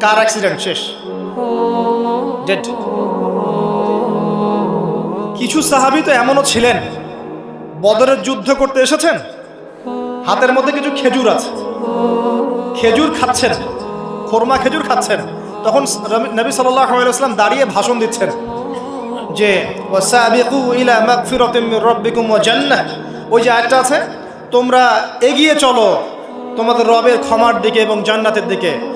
কার accident শেষ dead কিছু সাহাবি তো এমনও ছিলেন। বদরের যুদ্ধ করতে এসেছেন। হাতের মধ্যে কিছু খেজুর আছে। খেজুর খাচ্ছেন। খোরমা খেজুর খাচ্ছেন। তখন নবী আলাইসলাম দাঁড়িয়ে ভাষণ দিচ্ছেন যে ওই যে আয়াতটা আছে, তোমরা এগিয়ে চলো তোমাদের রবের ক্ষমার দিকে এবং জান্নাতের দিকে।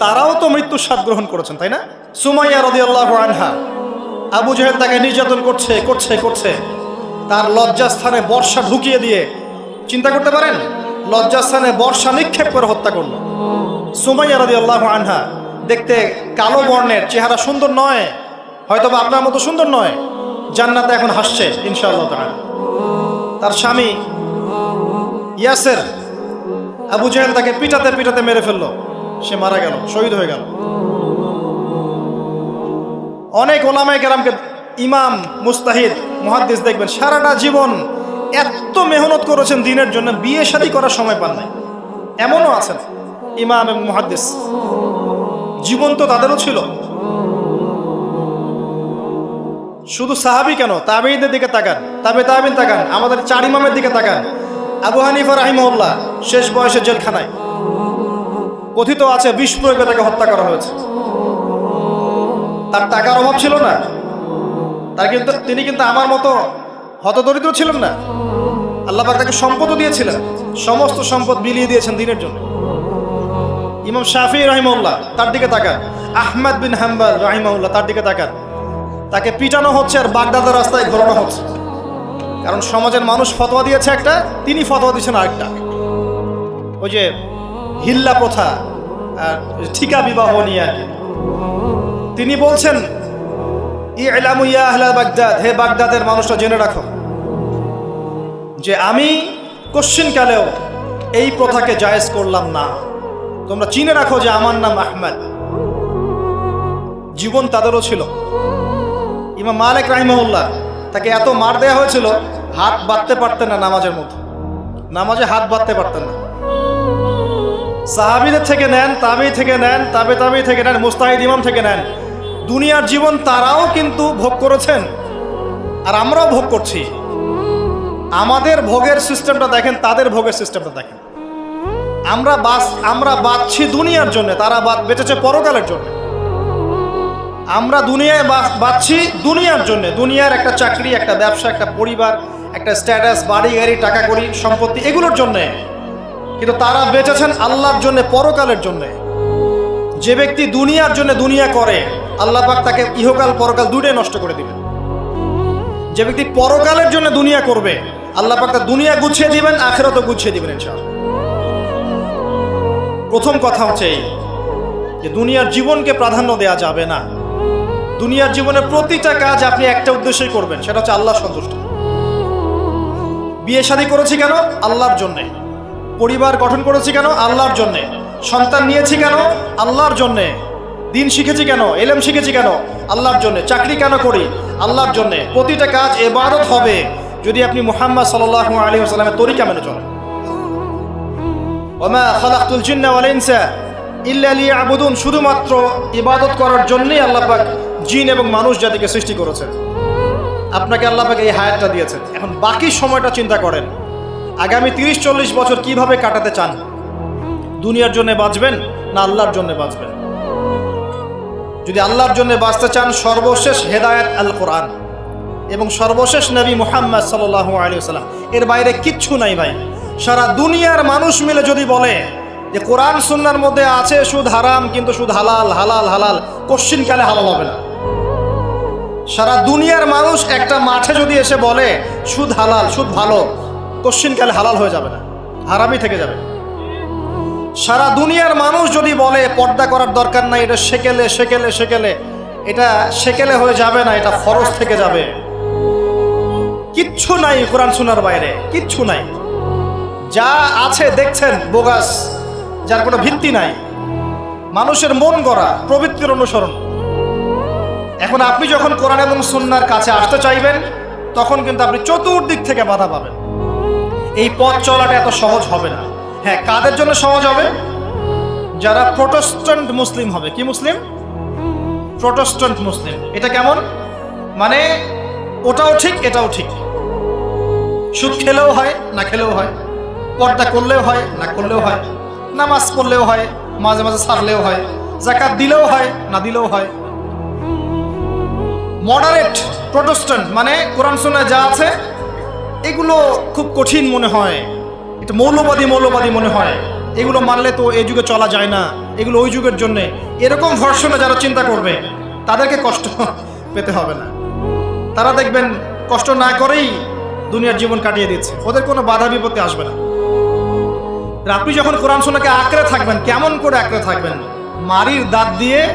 তারাও তো মৃত্যুর স্বাদ গ্রহণ করেছেন, তাই না? সুমাইয়া রদিয়াল্লাহ আনহা আবু জাহেদ তাকে নির্যাতন করছে করছে করছে। তার লজ্জাস্থানে বর্ষা ঢুকিয়ে দিয়ে, চিন্তা করতে পারেন? লজ্জাস্থানে বর্ষা নিক্ষেপ করে হত্যা করল। সুমাইয়া রদিয়াল্লাহ আনহা দেখতে কালো বর্ণের চেহারা সুন্দর নয় হয়তো বা আপনার মতো সুন্দর নয়। জান্নাতে এখন হাসছে, ইনশাআল্লাহ তাআলা। তার স্বামী ইয়াসের আবু জাহেল তাকে পিটাতে পিটাতে মেরে ফেলল। সে মারা গেল, শহীদ হয়ে গেল। অনেক ওলামায় কেরামকে ইমাম, মুস্তাহিদ, মুহাদ্দিস দেখবেন, সারাটা জীবন এত মেহনত করেছেন দিনের জন্য, বিয়ে শাদী করার সময় পান নাই। এমনও আছেন ইমাম এবং মুহাদ্দিস। জীবন তো তাদেরও ছিল। শুধু সাহাবি কেন? তাবেইদের দিকে তাকান, তাবে তাবিন তাকান, আমাদের চার ইমামের দিকে তাকান। আবু হানিফা রাহিমউল্লাহ শেষ বয়সে জেলখানায়। কথিত আছে, বিষ প্রয়োগে তাকে হত্যা করা হয়েছে। তার টাকার অভাব ছিল না। তার কিন্তু, তিনি কিন্তু আমার মতো হতদরিদ্র ছিলেন না। আল্লাহ তাকে সম্পদও দিয়েছিলেন। সমস্ত সম্পদ বিলিয়ে দিয়েছেন দিনের জন্য। ইমাম শাফি রাহিমউল্লাহ তার দিকে তাকান। আহমদ বিন হাম্বাল রাহিমউল্লাহ তার দিকে তাকান। তাকে পিটানো হচ্ছে আর বাগদাদের রাস্তায় ঘোরানো হচ্ছে। কারণ সমাজের মানুষ ফতোয়া দিয়েছে একটা, তিনি ফতোয়া দিয়েছেন আরেকটা। ওই যে হিল্লা প্রথা আর ঠিকা বিবাহ নিয়ে আর কি। তিনি বলছেন ই বাগদাদ, হে বাগদাদের মানুষটা জেনে রাখো যে আমি কোশ্চিনকালেও এই প্রথাকে জায়েজ করলাম না। তোমরা চিনে রাখো যে আমার নাম আহমেদ। জীবন তাদেরও ছিল। ইমাম মালিক রাহিমউল্লাহ তাকে এত মার দেওয়া হয়েছিল, হাত বাঁধতে পারতেন না নামাজের মধ্যে। নামাজে হাত বাঁধতে পারতেন না। সাহাবিদের থেকে নেন তাবি থেকে নেন, তাবে তাবি থেকে নেন, মুস্তাহিদ ইমাম থেকে নেন। দুনিয়ার জীবন তারাও কিন্তু ভোগ করেছেন, আর আমরাও ভোগ করছি। আমাদের ভোগের সিস্টেমটা দেখেন, তাদের ভোগের সিস্টেমটা দেখেন। আমরা বাস, আমরা বাঁচছি দুনিয়ার জন্য, তারা বাদ বেঁচেছে পরকালের জন্য। আমরা দুনিয়ায় বাঁচছি দুনিয়ার জন্য। দুনিয়ার একটা চাকরি, একটা ব্যবসা, একটা পরিবার, একটা স্ট্যাটাস বাড়ি, গাড়ি, টাকা করি সম্পত্তি, এগুলোর জন্যে। কিন্তু তারা বেঁচেছেন আল্লাহর জন্য, পরকালের জন্য। যে ব্যক্তি দুনিয়ার জন্য দুনিয়া করে, আল্লাহ পাক তাকে ইহকাল, পরকাল দুটোই নষ্ট করে দিবেন। যে ব্যক্তি পরকালের জন্য দুনিয়া করবে, আল্লাহ পাক তার দুনিয়া গুছিয়ে দিবেন, আখেরাতও গুছিয়ে দিবেন, ইনশাআল্লাহ। প্রথম কথা হচ্ছে এই, যে দুনিয়ার জীবনকে প্রাধান্য দেওয়া যাবে না। দুনিয়ার জীবনের প্রতিটা কাজ আপনি একটা উদ্দেশ্যই করবেন, সেটা হচ্ছে আল্লাহ সন্তুষ্ট। বিয়ে শাদী করেছি কেন? আল্লাহর জন্যে। পরিবার গঠন করেছি কেন? আল্লাহর জন্যে। সন্তান নিয়েছি কেন? আল্লাহর জন্যে। দিন শিখেছি কেন? এলেম শিখেছি কেন? আল্লাহর জন্যে। চাকরি কেন করি? আল্লাহর জন্যে। প্রতিটা কাজ এবারত হবে। যদি আপনি মোহাম্মদ সাল্লাহ আলী আসসালামের তরিকা মেনে চলেন। ওমা খালাকুল জিন্না ওয়াল ইনসা ইল্লা শুধুমাত্র ইবাদত করার জন্যই আল্লাহ পাক জিন এবং মানুষ জাতিকে সৃষ্টি করেছেন। আপনাকে আল্লাহ পাক এই হায়াতটা দিয়েছেন। এখন বাকি সময়টা চিন্তা করেন। আগামী তিরিশ চল্লিশ বছর কীভাবে কাটাতে চান? দুনিয়ার জন্য বাঁচবেন না আল্লাহর জন্য বাঁচবেন? যদি আল্লাহর জন্য বাঁচতে চান, সর্বশেষ হেদায়েত আল কোরআন এবং সর্বশেষ নবী মোহাম্মদ সাল্লাহ আলী সাল্লাম এর বাইরে কিচ্ছু নাই ভাই। সারা দুনিয়ার মানুষ মিলে যদি বলে যে কোরআন সুন্নার মধ্যে আছে সুদ হারাম, কিন্তু সুদ হালাল হালাল হালাল কোশ্চিনকালে হালাল হবে না? সারা দুনিয়ার মানুষ একটা মাঠে যদি এসে বলে, সুদ হালাল, সুদ ভালো কোশ্চিনকালে হালাল হয়ে যাবে না, হারামই থেকে যাবে। সারা দুনিয়ার মানুষ যদি বলে, পর্দা করার দরকার নাই, এটা সেকেলে সেকেলে সেকেলে, এটা সেকেলে হয়ে যাবে না, এটা ফরজ থেকে যাবে। কিচ্ছু নাই কোরআন শোনার বাইরে, কিচ্ছু নাই। যা আছে দেখছেন, বোগাস, যার কোনো ভিত্তি নাই। মানুষের মন গড়া, প্রবৃত্তির অনুসরণ। এখন আপনি যখন কোরআন এবং সুন্নার কাছে আসতে চাইবেন, তখন কিন্তু আপনি চতুর্দিক থেকে বাধা পাবেন। এই পথ চলাটা এত সহজ হবে না। হ্যাঁ কাদের জন্য সহজ হবে? যারা প্রোটেস্ট্যান্ট মুসলিম হবে। কি মুসলিম? প্রোটেস্ট্যান্ট মুসলিম। এটা কেমন? মানে ওটাও ঠিক, এটাও ঠিক। সুদ খেলেও হয়, না খেলেও হয়। পর্দা করলেও হয়, না করলেও হয়। নামাজ পড়লেও হয়, মাঝে মাঝে সারলেও হয়। জাকাত দিলেও হয়, না দিলেও হয়। মডারেট প্রোটেস্ট্যান্ট মানে কোরআন শোনায় যা আছে এগুলো খুব কঠিন মনে হয়। এটা মৌলবাদী মৌলবাদী মনে হয়। এগুলো মানলে তো এই যুগে চলা যায় না। এগুলো ওই যুগের জন্য। এরকম ভর্ষণে যারা চিন্তা করবে, তাদেরকে কষ্ট পেতে হবে না। তারা দেখবেন কষ্ট না করেই দুনিয়ার জীবন কাটিয়ে দিচ্ছে। ওদের কোনো বাধা বিপত্তি আসবে না। আপনি যখন কোরআন সোনাকে আঁকড়ে থাকবেন, কেমন করে আঁকড়ে থাকবেন? মারির দাঁত দিয়ে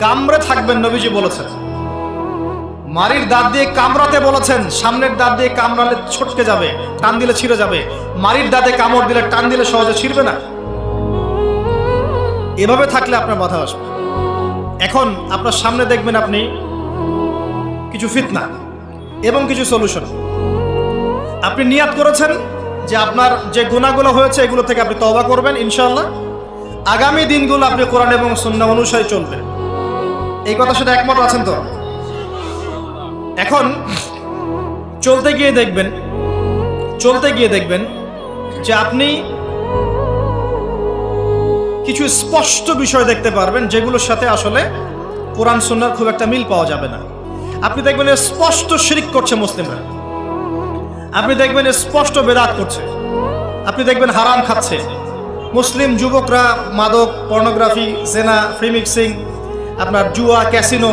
কামড়ে থাকবেন নবীজি বলেছেন। মারির দাঁত দিয়ে কামড়াতে বলেছেন, সামনের দাঁত দিয়ে কামড়ালে ছটকে যাবে, টান দিলে ছিঁড়ে যাবে। মারির দাঁতে কামড় দিলে টান দিলে সহজে ছিঁড়বে না। এভাবে থাকলে আপনার বাধা আসবে। এখন আপনার সামনে দেখবেন আপনি কিছু ফিতনা এবং কিছু সলিউশন আপনি নিয়াত করেছেন যে আপনার যে গুণাগুলো হয়েছে, এগুলো থেকে আপনি তবা করবেন ইনশাল্লাহ আগামী দিনগুলো আপনি কোরআন এবং সন্না অনুসারে চলবেন এই কথা সাথে একমত আছেন তো? এখন চলতে গিয়ে দেখবেন, চলতে গিয়ে দেখবেন যে আপনি কিছু স্পষ্ট বিষয় দেখতে পারবেন যেগুলোর সাথে আসলে কোরআন সুন্নার খুব একটা মিল পাওয়া যাবে না। আপনি দেখবেন স্পষ্ট শিরিক করছে মুসলিমরা। আপনি দেখবেন স্পষ্ট বেদাত করছে। আপনি দেখবেন হারাম খাচ্ছে। মুসলিম যুবকরা, মাদক, পর্নোগ্রাফি, জেনা, ফ্রি মিক্সিং, আপনার জুয়া, ক্যাসিনো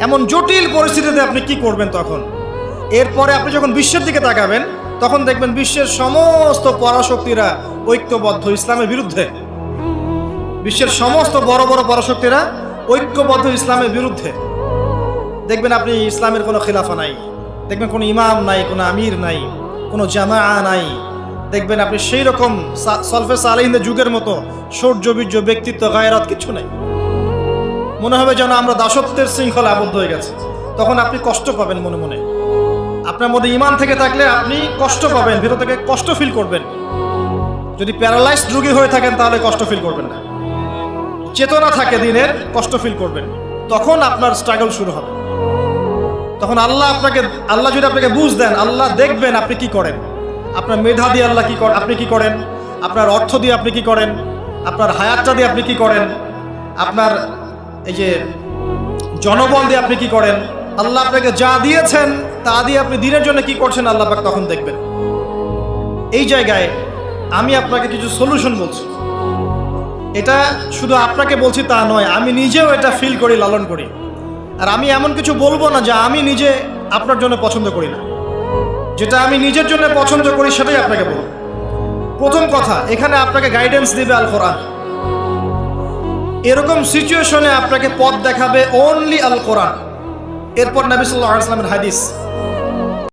এমন জটিল পরিস্থিতিতে আপনি কি করবেন তখন? এরপরে আপনি যখন বিশ্বের দিকে তাকাবেন, তখন দেখবেন বিশ্বের সমস্ত পরাশক্তিরা ঐক্যবদ্ধ ইসলামের বিরুদ্ধে। বিশ্বের সমস্ত বড় বড় পরাশক্তিরা ঐক্যবদ্ধ ইসলামের বিরুদ্ধে। দেখবেন আপনি ইসলামের কোনো খিলাফা নাই। দেখবেন কোনো ইমাম নাই, কোনো আমির নাই, কোনো জামা নাই। দেখবেন আপনি সেই রকম সা- সলফে সালেহিনের যুগের মতো সৌর্য বীর্য ব্যক্তিত্ব, গায়রাত কিছু নাই। মনে হবে যেন আমরা দাসত্বের শৃঙ্খলা আবদ্ধ হয়ে গেছে। তখন আপনি কষ্ট পাবেন মনে মনে। আপনার মধ্যে ইমান থেকে থাকলে আপনি কষ্ট পাবেন, ভেতর থেকে কষ্ট ফিল করবেন। যদি প্যারালাইজড রোগী হয়ে থাকেন, তাহলে কষ্ট ফিল করবেন না। চেতনা থাকে দিনের, কষ্ট ফিল করবেন। তখন আপনার স্ট্রাগল শুরু হবে। তখন আল্লাহ আপনাকে, আল্লাহ যদি আপনাকে বুঝ দেন, আল্লাহ দেখবেন আপনি কি করেন। আপনার মেধা দিয়ে আল্লাহ কি করেন আপনি কি করেন? আপনার অর্থ দিয়ে আপনি কি করেন? আপনার হায়াতটা দিয়ে আপনি কি করেন? আপনার এই যে জনবল দিয়ে আপনি কি করেন? আল্লাহ আপনাকে যা দিয়েছেন, তা দিয়ে আপনি দিনের জন্য কি করছেন আল্লাহ পাক তখন দেখবেন। এই জায়গায় আমি আপনাকে কিছু সলিউশন বলছি। এটা শুধু আপনাকে বলছি তা নয়, আমি নিজেও এটা ফিল করি, লালন করি। আর আমি এমন কিছু বলব না যা আমি নিজে আপনার জন্য পছন্দ করি না। যেটা আমি নিজের জন্য পছন্দ করি, সেটাই আপনাকে বলব। প্রথম কথা, এখানে আপনাকে গাইডেন্স দিবে আল কোরআন এরকম সিচুয়েশনে আপনাকে পথ দেখাবে অনলি আল কোরআন এরপর নবী সাল্লাহ আসলামের হাদিস।